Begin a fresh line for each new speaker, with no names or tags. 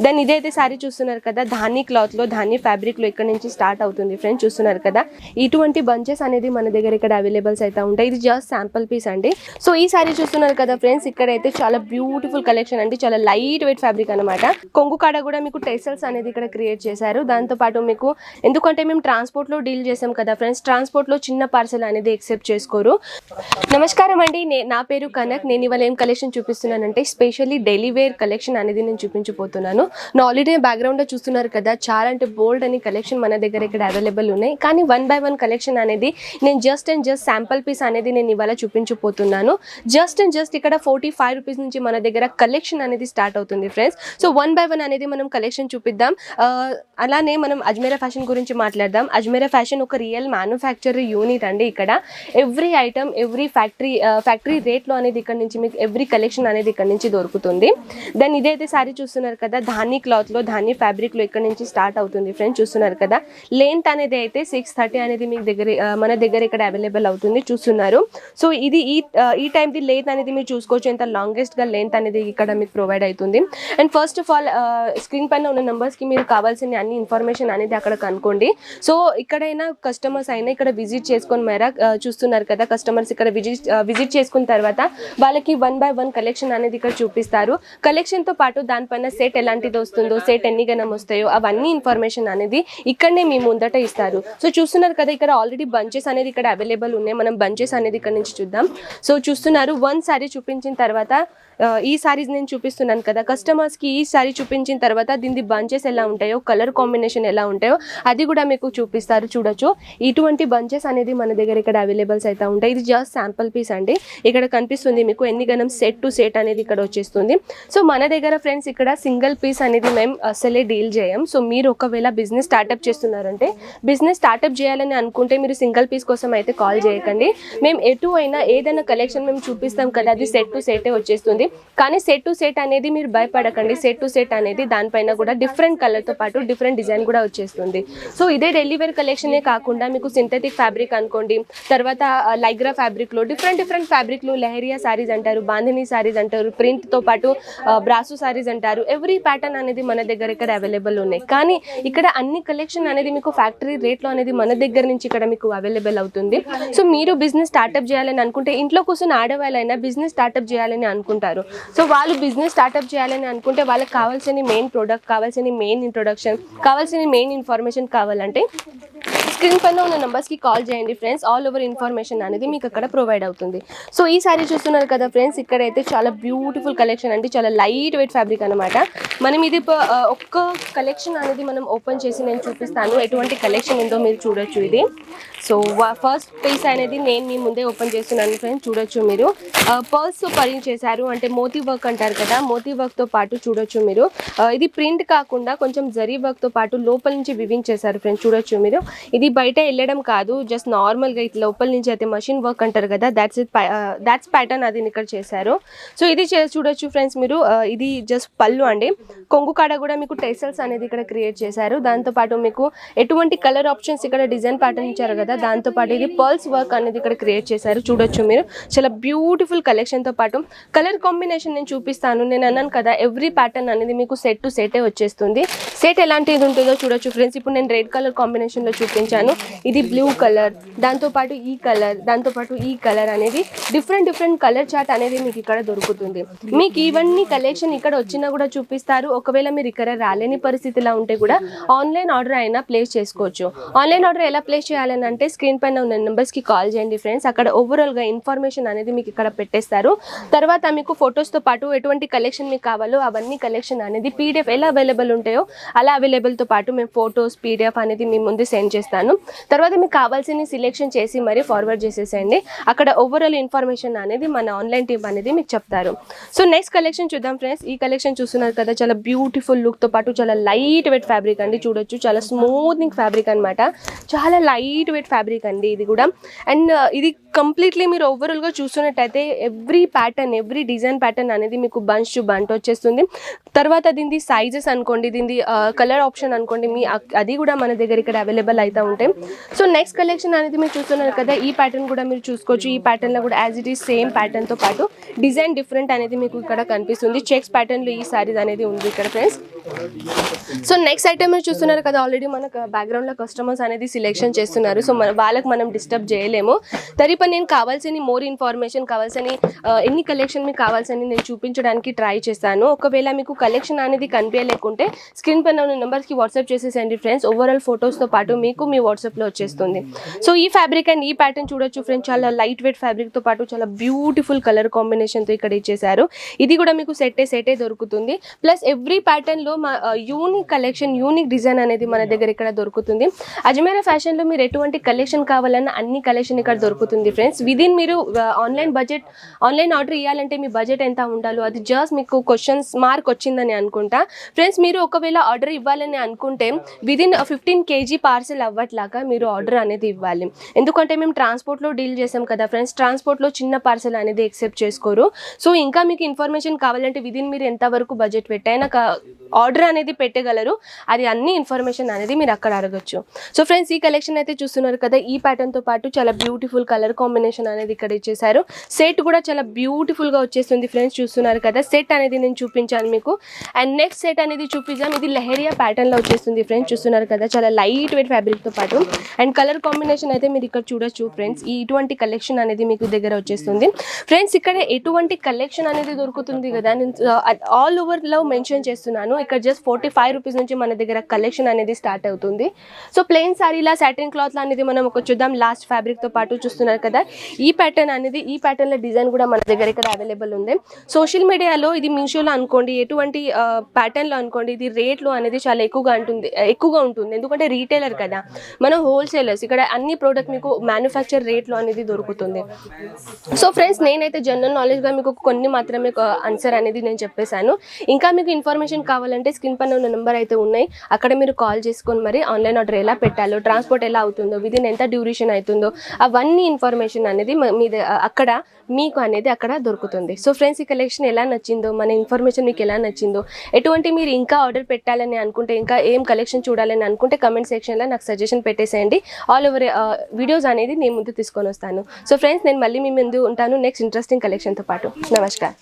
Then ఇదైతే శారీ చూస్తున్నారు కదా ధాని క్లాత్లో ధాని ఫ్యాబ్రిక్లో ఇక్కడ నుంచి స్టార్ట్ అవుతుంది ఫ్రెండ్స్ చూస్తున్నారు కదా. ఇటువంటి బంచెస్ అనేది మన దగ్గర ఇక్కడ అవైలబుల్స్ అయితే ఉంటాయి. ఇది జస్ట్ శాంపుల్ పీస్ అండి. సో ఈ శారీ చూస్తున్నారు కదా ఫ్రెండ్స్ ఇక్కడ అయితే చాలా బ్యూటిఫుల్ కలెక్షన్ అండి. చాలా లైట్ వెయిట్ ఫ్యాబ్రిక్ అనమాట కొంగు కాడ కూడా మీకు టెసల్స్ అనేది ఇక్కడ క్రియేట్ చేశారు. దాంతో పాటు మీకు ఎందుకంటే మేము ట్రాన్స్పోర్ట్లో డీల్ చేసాం కదా ఫ్రెండ్స్ ట్రాన్స్పోర్ట్లో చిన్న పార్సల్ అనేది ఎక్సెప్ట్ చేసుకోరు. నమస్కారం అండి. నే- నా పేరు కనక్. నేను ఇవాళ ఏం కలెక్షన్ చూపిస్తున్నానంటే స్పెషల్లీ డైలీ వేర్ కలెక్షన్ అనేది నేను చూపించబోతున్నాను. నా ఆల్రెడీ బ్యాక్గ్రౌండ్లో చూస్తున్నారు కదా చాలా అంటే బోల్డ్ అని కలెక్షన్ మన దగ్గర ఇక్కడ అవైలబుల్ ఉన్నాయి. కానీ వన్ బై వన్ కలెక్షన్ అనేది నేను just and just sample piece అనేది నేను ఇవాళ చూపించబోతున్నాను. జస్ట్ అండ్ జస్ట్ ఇక్కడ ఫోర్టీ ఫైవ్ రూపీస్ నుంచి మన దగ్గర కలెక్షన్ అనేది స్టార్ట్ అవుతుంది friends so one by one అనేది మనం కలెక్షన్ చూపిద్దాం. అలానే మనం అజ్మీరా ఫ్యాషన్ గురించి మాట్లాడదాం. అజ్మీరా ఫ్యాషన్ ఒక రియల్ మ్యానుఫ్యాక్చర్ యూనిట్ అండి ఇక్కడ. Every item every factory factory రేట్లో అనేది ఇక్కడ నుంచి మీకు ఎవ్రీ కలెక్షన్ అనేది ఇక్కడ నుంచి దొరుకుతుంది. దెన్ ఇదైతే శారీ చూస్తున్నారు కదా ధాని క్లాత్లో ధాని ఫ్యాబ్రిక్లో ఇక్కడ నుంచి స్టార్ట్ అవుతుంది. ఫ్రెండ్స్ చూస్తున్నారు కదా? లెంత్ అనేది అయితే సిక్స్ థర్టీ అనేది మీకు దగ్గర మన దగ్గర ఇక్కడ అవైలబుల్ అవుతుంది. చూస్తున్నారు. సో ఇది ఈ ఈ టైంది లెంత్ అనేది మీరు చూసుకోవచ్చు. ఎంత లాంగెస్ట్గా లెంత్ అనేది ఇక్కడ మీకు ప్రొవైడ్ అవుతుంది. And first of all screen పైన ఉన్న నెంబర్స్కి కి మీరు కావాల్సిన అన్ని ఇన్ఫర్మేషన్ అనేది అక్కడ కనుక్కోండి. సో ఇక్కడైనా కస్టమర్స్ అయినా ఇక్కడ విజిట్ చేసుకొని మేర చూస్తున్నారు కదా? కస్టమర్స్ ఇక్కడ విజిట్ విజిట్ చేసుకున్న తర్వాత వాళ్ళకి వన్ బై వన్ కలెక్షన్ అనేది ఇక్కడ చూపిస్తారు. కలెక్షన్తో పాటు దానిపైన సెట్ ఎలాంటి ఎలాంటిది వస్తుందో సెట్ ఎన్ని గనం వస్తాయో అవన్నీ ఇన్ఫర్మేషన్ అనేది ఇక్కడనే మీ ముందట ఇస్తారు. సో చూస్తున్నారు కదా ఇక్కడ ఆల్రెడీ బంచెస్ అనేది ఇక్కడ అవైలబుల్ ఉన్నాయి. మనం బంచెస్ అనేది ఇక్కడ నుంచి చూద్దాం. సో చూస్తున్నారు వన్ సారీ చూపించిన తర్వాత ఈ సారీస్ నేను చూపిస్తున్నాను కదా. కస్టమర్స్కి ఈ సారీ చూపించిన తర్వాత దీని బంచెస్ ఎలా ఉంటాయో కలర్ కాంబినేషన్ ఎలా ఉంటాయో అది కూడా మీకు చూపిస్తారు. చూడొచ్చు. ఇటువంటి బంచెస్ అనేది మన దగ్గర ఇక్కడ అవైలబుల్స్ అయితే ఉంటాయి. ఇది జస్ట్ శాంపుల్ పీస్ అండి. ఇక్కడ కనిపిస్తుంది మీకు ఎన్ని గనం సెట్ టు సెట్ అనేది ఇక్కడ వచ్చేస్తుంది. సో మన దగ్గర ఫ్రెండ్స్ ఇక్కడ సింగిల్ పీస్ అనేది మేము అసలే డీల్ చేయం. సో మీరు ఒకవేళ బిజినెస్ స్టార్ట్అప్ చేస్తున్నారంటే బిజినెస్ స్టార్టప్ చేయాలని అనుకుంటే మీరు సింగిల్ పీస్ కోసం అయితే కాల్ చేయకండి. మేము ఎటు అయినా ఏదైనా కలెక్షన్ మేము చూపిస్తాం కదా అది సెట్ టు సెటే వచ్చేస్తుంది. కానీ సెట్ టు సెట్ అనేది మీరు భయపడకండి. సెట్ టు సెట్ అనేది దానిపైన కూడా డిఫరెంట్ కలర్తో పాటు డిఫరెంట్ డిజైన్ కూడా వచ్చేస్తుంది. సో ఇదే డెలివరీ కలెక్షనే కాకుండా మీకు సింథటిక్ ఫ్యాబ్రిక్ అనుకోండి తర్వాత లైగ్రా ఫ్యాబ్రిక్లో డిఫరెంట్ డిఫరెంట్ ఫ్యాబ్రిక్లు లెహరియా సారీస్ అంటారు బాంధిని సారీస్ అంటారు ప్రింట్తో పాటు బ్రాసు సారీస్ అంటారు. ఎవ్రీ ప్యాటర్న్ అనేది మన దగ్గర ఇక్కడ అవైలబుల్ ఉన్నాయి. కానీ ఇక్కడ అన్ని కలెక్షన్ అనేది మీకు ఫ్యాక్టరీ రేట్లో అనేది మన దగ్గర నుంచి ఇక్కడ మీకు అవైలబుల్ అవుతుంది. సో మీరు బిజినెస్ స్టార్ట్అప్ చేయాలని అనుకుంటే ఇంట్లో కూర్చొని ఆడవాళ్ళైనా బిజినెస్ స్టార్ట్అప్ చేయాలని అనుకుంటారు. సో వాళ్ళు బిజినెస్ స్టార్ట్అప్ చేయాలని అనుకుంటే వాళ్ళకి కావాల్సిన మెయిన్ ప్రోడక్ట్ కావాల్సిన మెయిన్ ఇంట్రొడక్షన్ కావాల్సిన మెయిన్ ఇన్ఫర్మేషన్ కావాలంటే స్క్రీన్ పైన ఉన్న నెంబర్స్కి కాల్ చేయండి ఫ్రెండ్స్. ఆల్ ఓవర్ ఇన్ఫర్మేషన్ అనేది మీకు అక్కడ ప్రొవైడ్ అవుతుంది. సో ఈ సారీ చూస్తున్నారు కదా ఫ్రెండ్స్ ఇక్కడైతే చాలా బ్యూటిఫుల్ కలెక్షన్ అంటే చాలా లైట్ వెయిట్ ఫ్యాబ్రిక్ అనమాట మనం ఇది ఒక్క కలెక్షన్ అనేది మనం ఓపెన్ చేసి నేను చూపిస్తాను. ఎటువంటి కలెక్షన్ ఉందో మీరు చూడొచ్చు ఇది. సో ఫస్ట్ పీస్ అనేది నేను మీ ముందే ఓపెన్ చేస్తున్నాను ఫ్రెండ్స్ చూడొచ్చు మీరు. పర్స్ పరింగ్ చేశారు అంటే మోతీ వర్క్ అంటారు కదా మోతీ వర్క్తో పాటు చూడొచ్చు మీరు. ఇది ప్రింట్ కాకుండా కొంచెం జరీ వర్క్తో పాటు లోపల నుంచి వివింగ్ చేశారు ఫ్రెండ్స్ చూడొచ్చు మీరు. ఇది ఇది బయట వెళ్ళడం కాదు జస్ట్ నార్మల్గా ఇట్లా లోపల నుంచి అయితే మషిన్ వర్క్ అంటారు కదా దాట్స్ ఇట్ దాట్స్ ప్యాటర్న్ అది ఇక్కడ చేశారు. సో ఇది చే- చూడొచ్చు ఫ్రెండ్స్ మీరు uh, ఇది జస్ట్ పళ్ళు అండి. కొంగు కాడ కూడా మీకు టెసల్స్ అనేది ఇక్కడ క్రియేట్ చేశారు. దాంతో పాటు మీకు ఎటువంటి కలర్ ఆప్షన్స్ ఇక్కడ డిజైన్ ప్యాటర్న్ ఇచ్చారు కదా దాంతో పాటు ఇది పర్ల్స్ వర్క్ అనేది ఇక్కడ క్రియేట్ చేశారు. చూడొచ్చు మీరు. చాలా బ్యూటిఫుల్ కలెక్షన్తో పాటు కలర్ కాంబినేషన్ నేను చూపిస్తాను. నేను అన్నాను కదా ఎవ్రీ ప్యాటర్న్ అనేది మీకు సెట్ టు సెటే వచ్చేస్తుంది. సెట్ ఎలాంటిది ఉంటుందో చూడొచ్చు ఫ్రెండ్స్. ఇప్పుడు నేను రెడ్ కలర్ కాంబినేషన్లో చూపించాను. ఇది బ్లూ కలర్ దాంతోపాటు ఈ కలర్ దాంతోపాటు ఈ కలర్ అనేది డిఫరెంట్ డిఫరెంట్ కలర్ చార్ట్ అనేది మీకు ఇక్కడ దొరుకుతుంది. మీకు ఇవన్నీ కలెక్షన్ ఇక్కడ వచ్చినా కూడా చూపిస్తారు. ఒకవేళ మీరు ఇక్కడ రాలేని పరిస్థితిలా ఉంటే కూడా ఆన్లైన్ ఆర్డర్ అయినా ప్లేస్ చేసుకోవచ్చు. ఆన్లైన్ ఆర్డర్ ఎలా ప్లేస్ చేయాలని అంటే స్క్రీన్ పైన ఉన్న నెంబర్స్కి కాల్ చేయండి ఫ్రెండ్స్ అక్కడ ఓవరాల్గా ఇన్ఫర్మేషన్ అనేది మీకు ఇక్కడ పెట్టేస్తారు. తర్వాత మీకు ఫొటోస్తో పాటు ఎటువంటి కలెక్షన్ మీకు కావాలో అవన్నీ కలెక్షన్ అనేది పీడిఎఫ్ ఎలా అవైలబుల్ ఉంటాయో అలా అవైలబుల్తో పాటు మేము ఫొటోస్ పీడిఎఫ్ అనేది మీ ముందు సెండ్ చేస్తాను. తర్వాత మీకు కావాల్సిన సిలెక్షన్ చేసి మరి ఫార్వర్డ్ చేసేసేయండి. అక్కడ ఓవరాల్ ఇన్ఫర్మేషన్ అనేది మన ఆన్లైన్ టీమ్ అనేది మీకు చెప్తారు. సో నెక్స్ట్ కలెక్షన్ చూద్దాం ఫ్రెండ్స్ ఈ కలెక్షన్ చూస్తున్నారు కదా చాలా బ్యూటిఫుల్ లుక్తో పాటు చాలా లైట్ వెయిట్ ఫ్యాబ్రిక్ అండి. చూడొచ్చు చాలా స్మూత్నింగ్ ఫ్యాబ్రిక్ అన్నమాట. చాలా లైట్ వెయిట్ ఫ్యాబ్రిక్ అండి ఇది కూడా. అండ్ uh, ఇది కంప్లీట్లీ మీరు ఓవరాల్గా చూస్తున్నట్టయితే every pattern every design pattern అనేది మీకు బంచ్ టు బంట్ వచ్చేస్తుంది. తర్వాత దీనిది సైజెస్ అనుకోండి దీనిది కలర్ ఆప్షన్ అనుకోండి మీ అది కూడా మన దగ్గర ఇక్కడ అవైలబుల్ అవుతూ ఉంటాయి. సో నెక్స్ట్ కలెక్షన్ అనేది మీరు చూస్తున్నారు కదా ఈ ప్యాటర్న్ కూడా మీరు చూసుకోవచ్చు. ఈ ప్యాటర్న్లో కూడా యాజ్ ఇట్ ఈస్ సేమ్ ప్యాటర్న్తో పాటు డిజైన్ డిఫరెంట్ అనేది మీకు ఇక్కడ కనిపిస్తుంది. చెక్స్ ప్యాటర్న్లో ఈ సారీస్ అనేది ఉంది ఇక్కడ ఫ్రెండ్స్ సో నెక్స్ట్ ఐటమ్ మీరు చూస్తున్నారు కదా ఆల్రెడీ మనకు బ్యాక్గ్రౌండ్లో కస్టమర్స్ అనేది సెలెక్షన్ చేస్తున్నారు. సో మన వాళ్ళకి మనం డిస్టర్బ్ చేయలేము. తరిపని నేను కావాల్సిన మోర్ ఇన్ఫర్మేషన్ కావాల్సిన ఎన్ని కలెక్షన్ మీకు కావాల్సిన నేను చూపించడానికి ట్రై చేస్తాను. ఒకవేళ మీకు కలెక్షన్ అనేది కనిపించలేకుంటే స్క్రీన్ పైన ఉన్న నెంబర్స్కి వాట్సాప్ చేసేసండి ఫ్రెండ్స్ ఓవరాల్ ఫొటోస్తో పాటు మీకు మీ వాట్సాప్లో వచ్చేస్తుంది. సో ఈ ఫ్యాబ్రిక్ అండ్ ఈ ప్యాటర్న్ చూడొచ్చు ఫ్రెండ్స్ చాలా లైట్ వెయిట్ ఫ్యాబ్రిక్తో పాటు చాలా బ్యూటిఫుల్ కలర్ కాంబినేషన్తో ఇక్కడ ఇచ్చేసారు ఇది కూడా మీకు సెట్టే సెటే దొరుకుతుంది. ప్లస్ ఎవ్రీ ప్యాటర్న్లో మా యూనిక్ కలెక్షన్ యూనిక్ డిజైన్ అనేది మన దగ్గర ఇక్కడ దొరుకుతుంది. అజ్మేర ఫ్యాషన్లో మీరు ఎటువంటి కలెక్షన్ కావాలన్నా అన్ని కలెక్షన్ ఇక్కడ దొరుకుతుంది ఫ్రెండ్స్ విదిన్ మీరు ఆన్లైన్ బడ్జెట్ ఆన్లైన్ ఆర్డర్ ఇవ్వాలంటే మీ బడ్జెట్ ఎంత ఉండాలో అది జస్ట్ మీకు క్వశ్చన్స్ మార్క్ వచ్చిందని అనుకుంటా. ఫ్రెండ్స్ మీరు ఒకవేళ ఆర్డర్ ఇవ్వాలని అనుకుంటే విదిన్ ఫిఫ్టీన్ కేజీ పార్సెల్ అవ్వట్లాగా మీరు ఆర్డర్ అనేది ఇవ్వాలి. ఎందుకంటే మేము ట్రాన్స్పోర్ట్లో డీల్ చేసాం కదా ఫ్రెండ్స్ ట్రాన్స్పోర్ట్లో చిన్న పార్సెల్ అనేది ఎక్సెప్ట్ చేసుకోరు. సో ఇంకా మీకు ఇన్ఫర్మేషన్ కావాలంటే విదిన్ మీరు ఎంతవరకు బడ్జెట్ పెట్టైనా ఆర్డర్ అనేది పెట్టగలరు. అది అన్ని ఇన్ఫర్మేషన్ అనేది మీరు అక్కడ అడగచ్చు. సో ఫ్రెండ్స్ ఈ కలెక్షన్ అయితే చూస్తున్నారు కదా ఈ ప్యాటర్న్తో పాటు చాలా బ్యూటిఫుల్ కలర్ కాంబినేషన్ అనేది ఇక్కడ ఇచ్చేసారు సెట్ కూడా చాలా బ్యూటిఫుల్గా వచ్చేస్తుంది ఫ్రెండ్స్ చూస్తున్నారు కదా. సెట్ అనేది నేను చూపించాను మీకు. అండ్ నెక్స్ట్ సెట్ అనేది చూపించాం ఇది లెహరియా ప్యాటర్న్లో వచ్చేస్తుంది ఫ్రెండ్స్ చూస్తున్నారు కదా. చాలా లైట్ వెయిట్తో పాటు. అండ్ కలర్ కాంబినేషన్ అయితే మీరు ఇక్కడ చూడొచ్చు ఫ్రెండ్స్. ఈ ఇటువంటి కలెక్షన్ అనేది మీకు దగ్గర వచ్చేస్తుంది. ఫ్రెండ్స్ ఇక్కడ ఎటువంటి కలెక్షన్ అనేది దొరుకుతుంది కదా నేను ఆల్ ఓవర్లో మెన్షన్ చేస్తున్నాను. ఇక్కడ జస్ట్ ఫార్టీ ఫైవ్ రూపీస్ నుంచి మన దగ్గర కలెక్షన్ అనేది స్టార్ట్ అవుతుంది. సో ప్లెయిన్ సారీలా సాటిన్ క్లాత్ అనేది మనం ఒక చూద్దాం. లాస్ట్ ఫ్యాబ్రిక్తో పాటు చూస్తున్నారు కదా. ఈ ప్యాటర్న్ అనేది ఈ ప్యాటర్న్లో డిజైన్ కూడా మన దగ్గర ఇక్కడ అవైలబుల్ ఉంది. సోషల్ మీడియాలో ఇది మీషోలో అనుకోండి ఎటువంటి ప్యాటర్న్లో అనుకోండి ఇది రేట్లు అనేది చాలా ఎక్కువగా ఉంటుంది ఎక్కువగా ఉంటుంది. ఎందుకంటే రీటైలర్ కదా. మనం హోల్సేలర్స్ ఇక్కడ అన్ని ప్రోడక్ట్ మీకు మ్యానుఫ్యాక్చర్ రేట్లో అనేది దొరుకుతుంది. సో ఫ్రెండ్స్ నేనైతే జనరల్ నాలెడ్జ్గా మీకు కొన్ని మాత్రమే ఆన్సర్ అనేది నేను చెప్పేశాను. ఇంకా మీకు ఇన్ఫర్మేషన్ కావాలి కావాలంటే స్క్రీన్ పైన ఉన్న నెంబర్ అయితే ఉన్నాయి. అక్కడ మీరు కాల్ చేసుకొని మరి ఆన్లైన్ ఆర్డర్ ఎలా పెట్టాలో ట్రాన్స్పోర్ట్ ఎలా అవుతుందో విదిన్ ఎంత డ్యూరేషన్ అవుతుందో అవన్నీ ఇన్ఫర్మేషన్ అనేది మీ అక్కడ మీకు అనేది అక్కడ దొరుకుతుంది. సో ఫ్రెండ్స్ ఈ కలెక్షన్ ఎలా నచ్చిందో మన ఇన్ఫర్మేషన్ మీకు ఎలా నచ్చిందో ఎటువంటి మీరు ఇంకా ఆర్డర్ పెట్టాలని అనుకుంటే ఇంకా ఏం కలెక్షన్ చూడాలని అనుకుంటే కమెంట్ సెక్షన్లో నాకు సజెషన్ పెట్టేసేయండి. ఆల్ ఓవర్ వీడియోస్ అనేది నేను ముందు తీసుకొని వస్తాను. సో ఫ్రెండ్స్ నేను మళ్ళీ మీ ముందు ఉంటాను. నెక్స్ట్ ఇంట్రెస్టింగ్ కలెక్షన్తో పాటు. నమస్కారం.